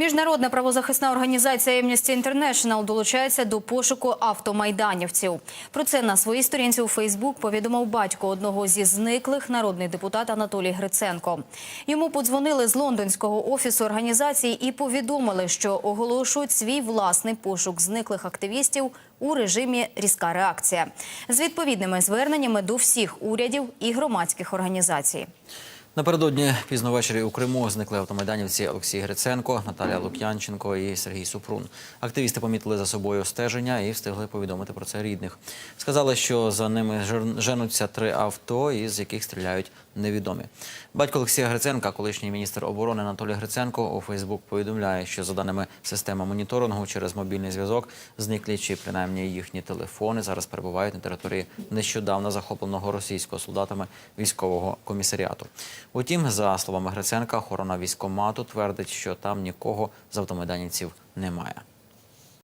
Міжнародна правозахисна організація Amnesty International долучається до пошуку автомайданівців. Про це на своїй сторінці у Фейсбук повідомив батько одного зі зниклих народний депутат Анатолій Гриценко. Йому подзвонили з лондонського офісу організації і повідомили, що оголошують свій власний пошук зниклих активістів у режимі різка реакція з відповідними зверненнями до всіх урядів і громадських організацій. Напередодні пізно ввечері у Криму зникли автомайданівці Олексій Гриценко, Наталія Лук'янченко і Сергій Супрун. Активісти помітили за собою стеження і встигли повідомити про це рідних. Сказали, що за ними женуться три авто, із яких стріляють невідомі. Батько Олексія Гриценка, колишній міністр оборони Анатолій Гриценко, у Фейсбук повідомляє, що за даними системи моніторингу через мобільний зв'язок, зниклі чи принаймні їхні телефони зараз перебувають на території нещодавно захопленого російського солдатами військового комісаріату. Утім, за словами Гриценка, охорона військомату твердить, що там нікого з автомайданівців немає.